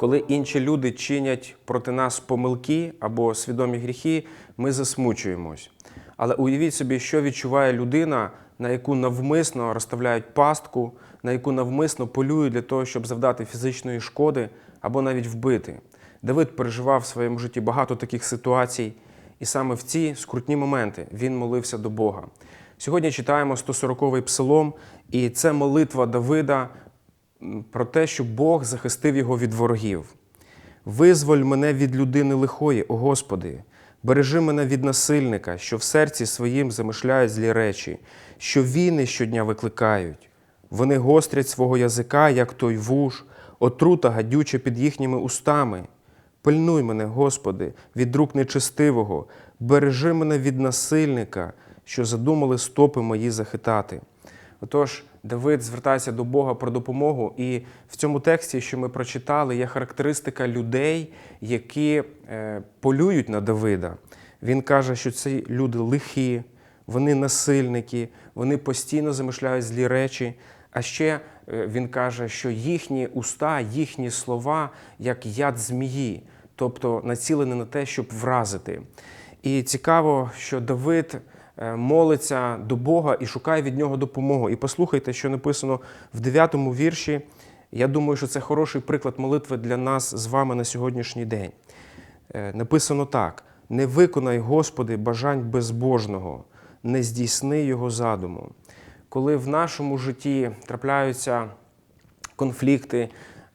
Коли інші люди чинять проти нас помилки або свідомі гріхи, ми засмучуємось. Але уявіть собі, що відчуває людина, на яку навмисно розставляють пастку, на яку навмисно полюють для того, щоб завдати фізичної шкоди або навіть вбити. Давид переживав в своєму житті багато таких ситуацій, і саме в ці скрутні моменти він молився до Бога. Сьогодні читаємо 140-й псалом, і це молитва Давида про те, щоб Бог захистив його від ворогів. Визволь мене від людини лихої, о Господи, бережи мене від насильника, що в серці своїм замишляють злі речі, що війни щодня викликають. Вони гострять свого язика, як той вуж, отрута гадюча під їхніми устами. Пильнуй мене, Господи, від рук нечестивого, бережи мене від насильника, що задумали стопи мої захитати. Отож, Давид звертається до Бога про допомогу, і в цьому тексті, що ми прочитали, є характеристика людей, які е, полюють на Давида. Він каже, що ці люди лихі, вони насильники, вони постійно замишляють злі речі. А ще е, він каже, що їхні уста, їхні слова як яд змії, тобто націлені на те, щоб вразити. І цікаво, що Давид молиться до Бога і шукає від нього допомогу. І послухайте, що написано в 9 вірші. Я думаю, що це хороший приклад молитви для нас з вами на сьогоднішній день. Е, Написано так: не виконай, Господи, бажань безбожного, не здійсни його задуму. Коли в нашому житті трапляються конфлікти,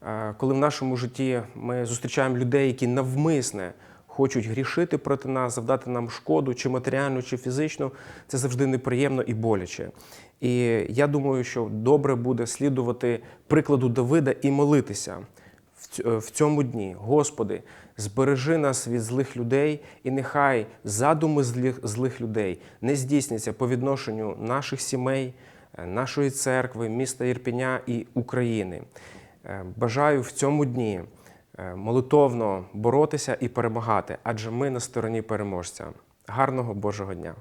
е, коли в нашому житті ми зустрічаємо людей, які навмисне хочуть грішити проти нас, завдати нам шкоду, чи матеріальну, чи фізичну, це завжди неприємно і боляче. І я думаю, що добре буде слідувати прикладу Давида і молитися в ць- в цьому дні. Господи, збережи нас від злих людей, і нехай задуми злих, злих людей не здійсняться по відношенню наших сімей, е, нашої церкви, міста Єрпеня і України. Е, Бажаю в цьому дні молитовно боротися і перемагати, адже ми на стороні переможця. Гарного Божого дня!